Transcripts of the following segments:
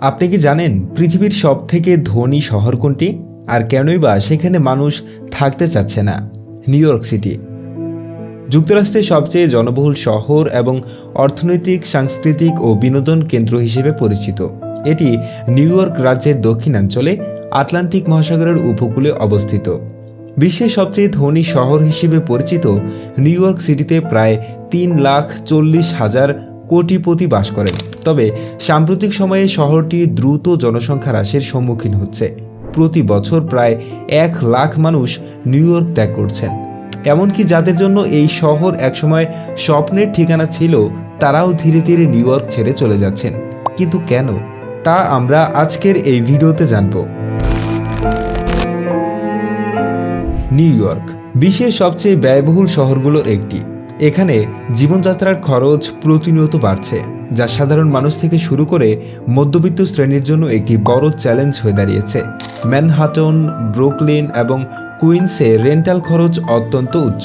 আপনি কি জানেন পৃথিবীর সব থেকে ধনী শহর কোনটি? আর কেনই বা সেখানে মানুষ থাকতে চাচ্ছে না? New York City. যুক্তরাষ্ট্রের সবচেয়ে জনবহুল শহর এবং অর্থনৈতিক, সাংস্কৃতিক ও বিনোদন কেন্দ্র হিসেবে পরিচিত। এটি নিউ ইয়র্ক রাজ্যের দক্ষিণাঞ্চলে আটলান্টিক মহাসাগরের উপকূলে অবস্থিত। বিশ্বের সবচেয়ে ধনী শহর হিসেবে পরিচিত নিউ ইয়র্ক সিটিতে প্রায় তিন লাখ চল্লিশ হাজার কোটিপতি বাস করেন। তবে সাম্প্রতিক সময়ে শহরটি দ্রুত জনসংখ্যা হ্রাসের সম্মুখীন হচ্ছে। প্রতি বছর প্রায় এক লাখ মানুষ নিউ ইয়র্ক ত্যাগ করছেন। এমনকি যাদের জন্য এই শহর একসময় স্বপ্নের ঠিকানা ছিল, তারাও ধীরে ধীরে নিউ ইয়র্ক ছেড়ে চলে যাচ্ছেন। কিন্তু কেন? তা আমরা আজকের এই ভিডিওতে জানব। নিউ ইয়র্ক, বিশ্বের সবচেয়ে ব্যয়বহুল শহরগুলোর একটি। এখানে জীবনযাত্রার খরচ প্রতিনিয়ত বাড়ছে, যা সাধারণ মানুষ থেকে শুরু করে মধ্যবিত্ত শ্রেণির জন্য একটি বড় চ্যালেঞ্জ হয়ে দাঁড়িয়েছে। ম্যানহাটন, ব্রুকলিন এবং কুইন্সে রেন্টাল খরচ অত্যন্ত উচ্চ।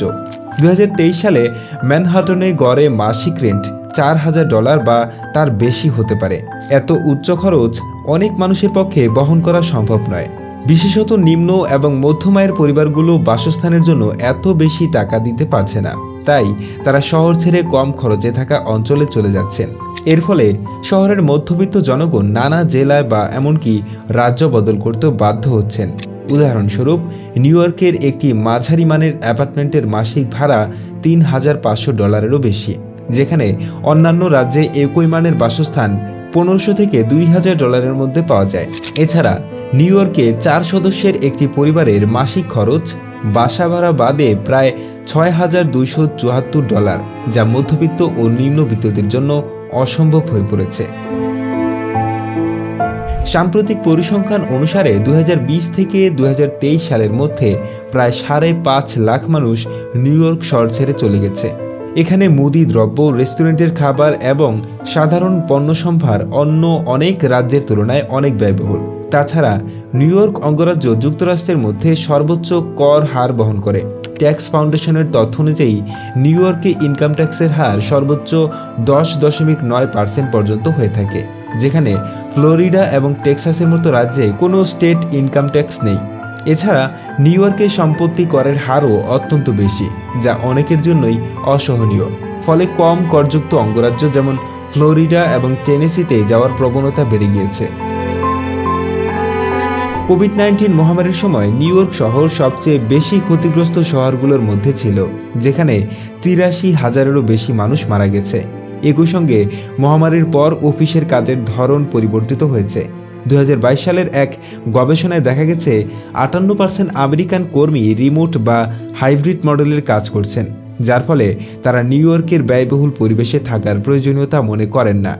দু হাজার তেইশ সালে ম্যানহাটনে গড়ে মাসিক রেন্ট চার হাজার ডলার বা তার বেশি হতে পারে। এত উচ্চ খরচ অনেক মানুষের পক্ষে বহন করা সম্ভব নয়। বিশেষত নিম্ন এবং মধ্যম আয়ের পরিবারগুলো বাসস্থানের জন্য এত বেশি টাকা দিতে পারছে না। তাই তারা শহর ছেড়ে কম খরচে থাকা অঞ্চলে চলে যাচ্ছেন। এর ফলে শহরের মধ্যবিত্ত জনগণ নানা জেলায় বা এমনকি রাজ্য বদল করতে বাধ্য হচ্ছেন। উদাহরণস্বরূপ, নিউ ইয়র্কের একটি মাঝারি মানের অ্যাপার্টমেন্টের মাসিক ভাড়া তিন হাজার পাঁচশো ডলারেরও বেশি, যেখানে অন্যান্য রাজ্যে একই মানের বাসস্থান পনেরোশো থেকে দুই হাজার ডলারের মধ্যে পাওয়া যায়। এছাড়া নিউ ইয়র্কে চার সদস্যের একটি পরিবারের মাসিক খরচ বাসা ভাড়া বাদে প্রায় ছয় হাজার দুইশো চুয়াত্তর ডলার, যা মধ্যবিত্ত ও নিম্নবিত্তদের জন্য অসম্ভব হয়ে পড়েছে। সাম্প্রতিক পরিসংখ্যান অনুসারে দুই হাজার বিশ থেকে দু হাজার তেইশ সালের মধ্যে প্রায় সাড়ে পাঁচ লাখ মানুষ নিউ ইয়র্ক শহর ছেড়ে চলে গেছে। এখানে মুদি দ্রব্য, রেস্টুরেন্টের খাবার এবং সাধারণ পণ্য সম্ভার অন্য অনেক রাজ্যের তুলনায় অনেক ব্যয়বহুল। তাছাড়া নিউ ইয়র্ক অঙ্গরাজ্য যুক্তরাষ্ট্রের মধ্যে সর্বোচ্চ কর হার বহন করে। ট্যাক্স ফাউন্ডেশনের তথ্য অনুযায়ী, নিউ ইয়র্কে ইনকাম ট্যাক্সের হার সর্বোচ্চ দশ দশমিক নয় পার্সেন্ট পর্যন্ত হয়ে থাকে, যেখানে ফ্লোরিডা এবং টেক্সাসের মতো রাজ্যে কোনো স্টেট ইনকাম ট্যাক্স নেই। এছাড়া, নিউ ইয়র্কের সম্পত্তি করের হারও অত্যন্ত বেশি, যা অনেকের জন্যই অসহনীয়। ফলে কম করযুক্ত অঙ্গরাজ্য যেমন ফ্লোরিডা এবং টেনেসিতে যাওয়ার প্রবণতা বেড়ে গিয়েছে। কোভিড নাইন্টিন মহামারীর সময় নিউ ইয়র্ক শহর সবচেয়ে বেশি ক্ষতিগ্রস্ত শহরগুলোর মধ্যে ছিল, যেখানে তিরাশি হাজারেরও বেশি মানুষ মারা গেছে। একই সঙ্গে মহামারীর পর অফিসের কাজের ধরন পরিবর্তিত হয়েছে। দু হাজার বাইশ সালের এক গবেষণায় দেখা গেছে, আটান্ন পার্সেন্ট আমেরিকান কর্মী রিমোট বা হাইব্রিড মডেলের কাজ করছেন, যার ফলে তারা নিউ ইয়র্কের ব্যয়বহুল পরিবেশে থাকার প্রয়োজনীয়তা মনে করেন না।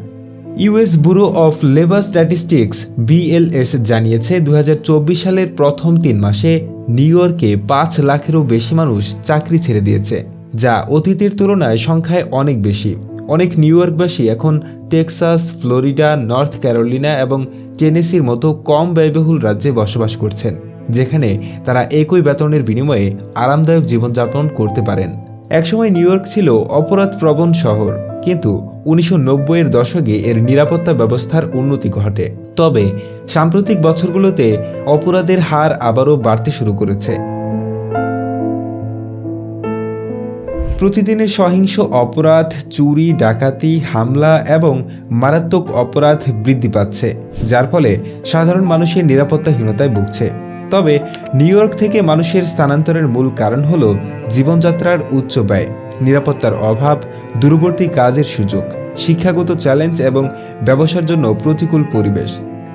US Bureau of Labor Statistics, BLS, জানিয়েছে দু হাজার চব্বিশ সালের প্রথম তিন মাসে নিউ ইয়র্কে পাঁচ লাখেরও বেশি মানুষ চাকরি ছেড়ে দিয়েছে, যা অতীতের তুলনায় সংখ্যায় অনেক বেশি। অনেক নিউ ইয়র্কবাসী এখন টেক্সাস, ফ্লোরিডা, নর্থ ক্যারোলিনা এবং টেনেসির মতো কম ব্যয়বহুল রাজ্যে বসবাস করছেন, যেখানে তারা একই বেতনের বিনিময়ে আরামদায়ক জীবনযাপন করতে পারেন। একসময় নিউ ইয়র্ক ছিল অপরাধ প্রবণ শহর। কিন্তু উনিশশো এর দশকে এর নিরাপত্তা ব্যবস্থার উন্নতি ঘটে। তবে সাম্প্রতিক বছরগুলোতে অপরাধের হার আবারও বাড়তে শুরু করেছে। প্রতিদিনের সহিংস অপরাধ, চুরি, ডাকাতি, হামলা এবং মারাত্মক অপরাধ বৃদ্ধি পাচ্ছে, যার ফলে সাধারণ মানুষের নিরাপত্তাহীনতায় ভুগছে। তবে নিউ ইয়র্ক থেকে মানুষের স্থানান্তরের মূল কারণ হল জীবনযাত্রার উচ্চ ব্যয়। নিরাপত্তার অভাব, দূরবর্তী কাজের সুযোগ, শিক্ষাগত চ্যালেঞ্জ এবং ব্যবসার জন্য প্রতিকূল পরিবেশ।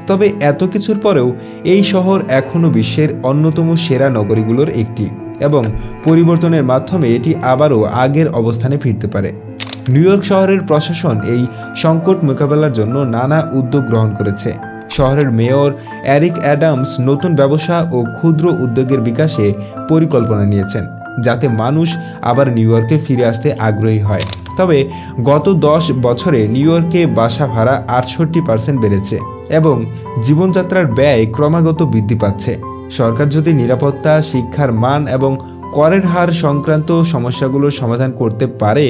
তবে এত কিছুর পরেও এই শহর এখনও বিশ্বের অন্যতম সেরা নগরীগুলোর একটি এবং পরিবর্তনের মাধ্যমে এটি আবারও আগের অবস্থানে ফিরতে পারে। নিউ ইয়র্ক শহরের প্রশাসন এই সংকট মোকাবেলার জন্য নানা উদ্যোগ গ্রহণ করেছে। শহরের মেয়র অ্যারিক অ্যাডামস নতুন ব্যবসা ও ক্ষুদ্র উদ্যোগের বিকাশে পরিকল্পনা নিয়েছেন। যাতে মানুষ আবার নিউ ইয়র্কে ফিরে আসতে আগ্রহী হয়। তবে গত দশ বছরে নিউ ইয়র্কে বাসা ভাড়া আটষট্টি পার্সেন্ট বেড়েছে এবং জীবনযাত্রার ব্যয় ক্রমাগত বৃদ্ধি পাচ্ছে। সরকার যদি নিরাপত্তা, শিক্ষার মান এবং করের হার সংক্রান্ত সমস্যাগুলোর সমাধান করতে পারে,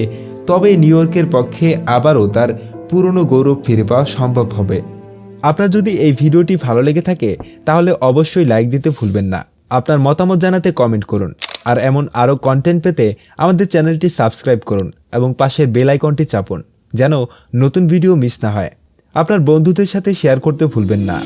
তবে নিউ ইয়র্কের পক্ষে আবারও তার পুরনো গৌরব ফিরে পাওয়া সম্ভব হবে। আপনার যদি এই ভিডিওটি ভালো লেগে থাকে, তাহলে অবশ্যই লাইক দিতে ভুলবেন না। আপনার মতামত জানাতে কমেন্ট করুন। আর এমন আরও কন্টেন্ট পেতে আমাদের চ্যানেলটি সাবস্ক্রাইব করুন এবং পাশের বেল আইকনটি চাপুন, যেন নতুন ভিডিও মিস না হয়। আপনার বন্ধুদের সাথে শেয়ার করতে ভুলবেন না।